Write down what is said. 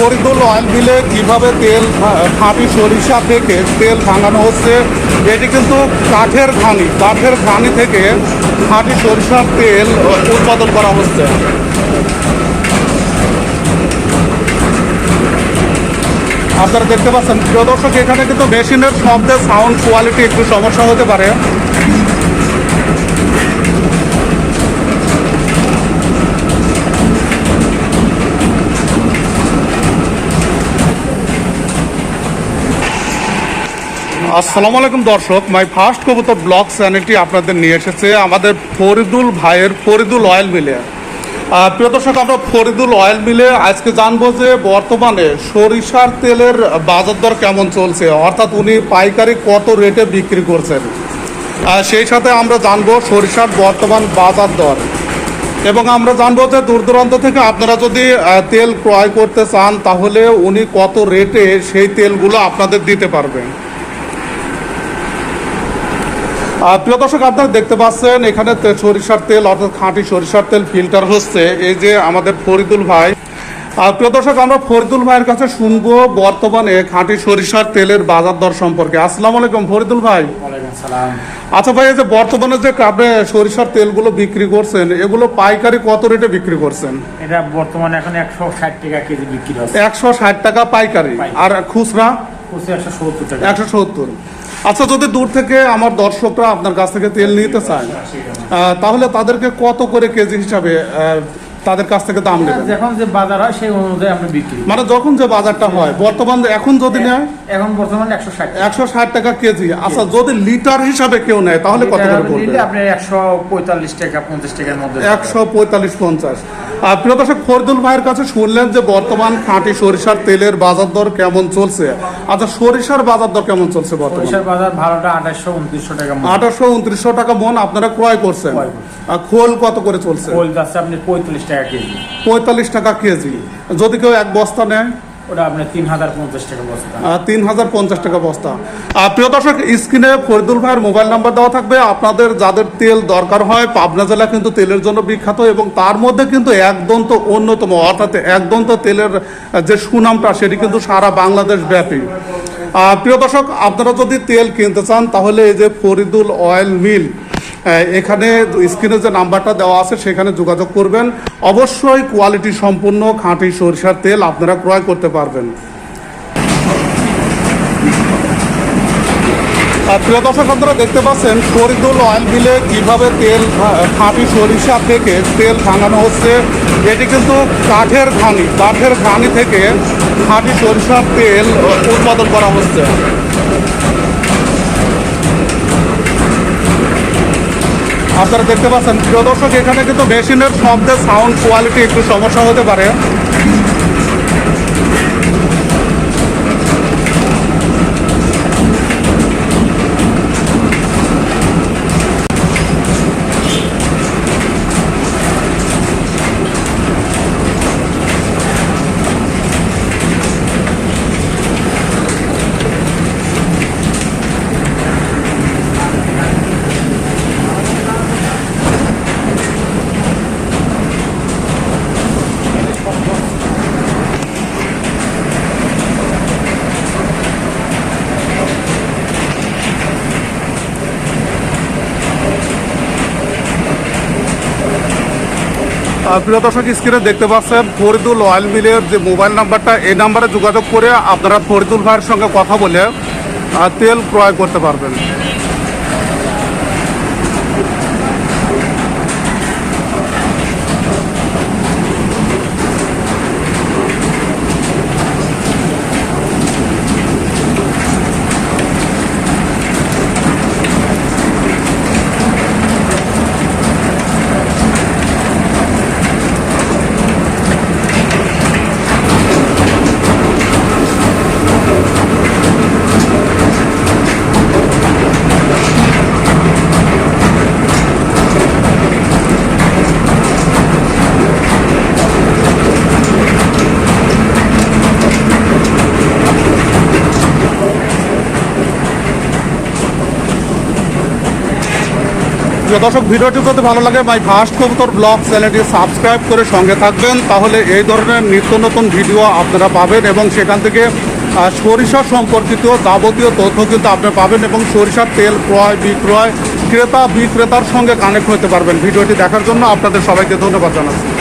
Faridul oil মিলে কীভাবে তেল খাঁটি সরিষা থেকে তেল ভাঙানো হচ্ছে, এটি কিন্তু কাঠের ঘানি কাঠের ঘানি থেকে খাঁটি সরিষার তেল উৎপাদন করা হচ্ছে। আপনারা দেখতে পাচ্ছেন, প্রিয় দর্শক, এখানে কিন্তু মেশিনের শব্দে সাউন্ড কোয়ালিটি একটু সমস্যা হতে পারে। আসসালামু আলাইকুম দর্শক মাই ফার্স্ট কবুতর ব্লগ চ্যানেলটি আপনাদের নিয়ে এসেছে আমাদের ফরিদুল ভাইয়ের ফরিদুল অয়েল মিলে প্রিয় দর্শক, আমরা ফরিদুল অয়েল মিলে আজকে জানব যে বর্তমানে সরিষার তেলের বাজার দর কেমন চলছে, অর্থাৎ উনি পাইকারি কত রেটে বিক্রি করছেন। সেই সাথে আমরা জানব সরিষার বর্তমান বাজার দর। এবং আমরা জানব যে দূর দূরান্ত থেকে আপনারা যদি তেল ক্রয় করতে চান, তাহলে উনি কত রেটে সেই তেলগুলো আপনাদের দিতে পারবেন। প্রিয় দর্শক আপনারা দেখতে পাচ্ছেন এখানে সরিষার তেল অর্থাৎ খাঁটি সরিষার তেল ফিল্টার হচ্ছে। এই যে আমাদের ফরিদুল ভাই আর প্রিয় দর্শক আমরা ফরিদুল ভাইয়ের কাছে শুনব বর্তমানে খাঁটি সরিষার তেলের বাজার দর সম্পর্কে। আসসালামু আলাইকুম ফরিদুল ভাই। আচ্ছা ভাই এই যে বর্তমানে যে আপনি সরিষার তেলগুলো বিক্রি করছেন এগুলো পাইকারি কত রেটে বিক্রি করছেন? এটা বর্তমানে এখন একশো ষাট টাকা কেজি বিক্রি হচ্ছে। একশো ষাট টাকা পাইকারি। আর খুচরা? হচ্ছে একশো সত্তর টাকা। একশো সত্তর। আচ্ছা যদি দূর থেকে আমার দর্শকরা আপনার কাছ থেকে তেল নিতে চায় তাহলে তাদেরকে কত করে কেজি হিসাবে তাদের কাছ থেকে দাম নেবেন। যখন যে বাজার হয় সেই অনুযায়ী আমরা বিক্রি করি। মানে যখন যে বাজারটা হয় বর্তমান এখন যদি নেয়? এখন বর্তমানে একশো ষাট। একশো ষাট টাকা কেজি। আচ্ছা যদি লিটার হিসাবে কেউ নেয় তাহলে কত করে পড়বে? নিলে আপনার একশো পঁয়তাল্লিশ টাকা পঞ্চাশ টাকার মধ্যে। একশো পঁয়তাল্লিশ পঞ্চাশ। আর প্রিয় দর্শক ফরিদুল ভাইয়ের কাছে শুনলেন যে বর্তমান খাঁটি সরিষার তেলের বাজার দর কেমন চলছে? আচ্ছা সরিষার বাজার দর কেমন চলছে বর্তমানে? সরিষার বাজার ভালোটা আঠাশশো উনত্রিশশো টাকা আঠাশশো উনত্রিশশো টাকা মন আপনারা ক্রয় করছেন। আর খোল কত করে চলছে? ওল যাচ্ছে আপনি পঁয়তাল্লিশ টাকা কেজি। পঁয়তাল্লিশ টাকা কেজি। যদি কেউ এক বস্তা নেয়? ওটা আপনার তিন হাজার পঞ্চাশ টাকা বস্তা। তিন হাজার পঞ্চাশ টাকা বস্তা। আর প্রিয় দর্শক স্ক্রিনে ফরিদুল ভাইয়ের মোবাইল নাম্বার দেওয়া থাকবে। আপনাদের যাদের তেল দরকার হয় পাবনা জেলা কিন্তু তেলের জন্য বিখ্যাত এবং তার মধ্যে কিন্তু একদন্ত অন্যতম অর্থাৎ একদন্ত তেলের যে সুনামটা সেটি কিন্তু সারা বাংলাদেশ ব্যাপী। প্রিয় দর্শক আপনারা যদি তেল কিনতে চান তাহলে এই যে ফরিদুল অয়েল মিল এখানে স্ক্রিনে যে নাম্বারটা দেওয়া আছে, সেখানে যোগাযোগ করবেন। অবশ্যই কোয়ালিটি সম্পূর্ণ খাঁটি সরিষার তেল আপনারা ক্রয় করতে পারবেন। প্রিয় দর্শক, আপনারা দেখতে পাচ্ছেন, ফরিদুল অয়েল মিলে কীভাবে তেল খাঁটি সরিষা থেকে তেল ভাঙানো হচ্ছে। এটি কিন্তু কাঠের ঘানি কাঠের ঘানি থেকে খাঁটি সরিষার তেল উৎপাদন করা হচ্ছে। আপনারা দেখতে পাচ্ছেন। প্রিয় দর্শক, এখানে কিন্তু মেশিনের শব্দের সাউন্ড কোয়ালিটি একটু সমস্যা হতে পারে। প্রিয় দর্শক স্ক্রিনে দেখতে পাচ্ছেন ফরিদুল অয়েল মিলের যে মোবাইল নাম্বারটা এই নাম্বারে যোগাযোগ করে আপনারা ফরিদুল ভাইয়ের সঙ্গে কথা বলে তেল ক্রয় করতে পারবেন। প্রিয় দর্শক, ভিডিওটি যদি ভালো লাগে মাই ফার্স্ট কবুতর ব্লগ চ্যানেলটি সাবস্ক্রাইব করে সঙ্গে থাকবেন। তাহলে এই ধরনের নিত্য নতুন ভিডিও আপনারা পাবেন এবং সেখান থেকে সরিষা সম্পর্কিত যাবতীয় তথ্য কিন্তু আপনি পাবেন এবং সরিষার তেল ক্রয়, বিক্রয়, ক্রেতা, বিক্রেতার সঙ্গে কানেক্ট হতে পারবেন। ভিডিওটি দেখার জন্য আপনাদের সবাইকে ধন্যবাদ জানাচ্ছি।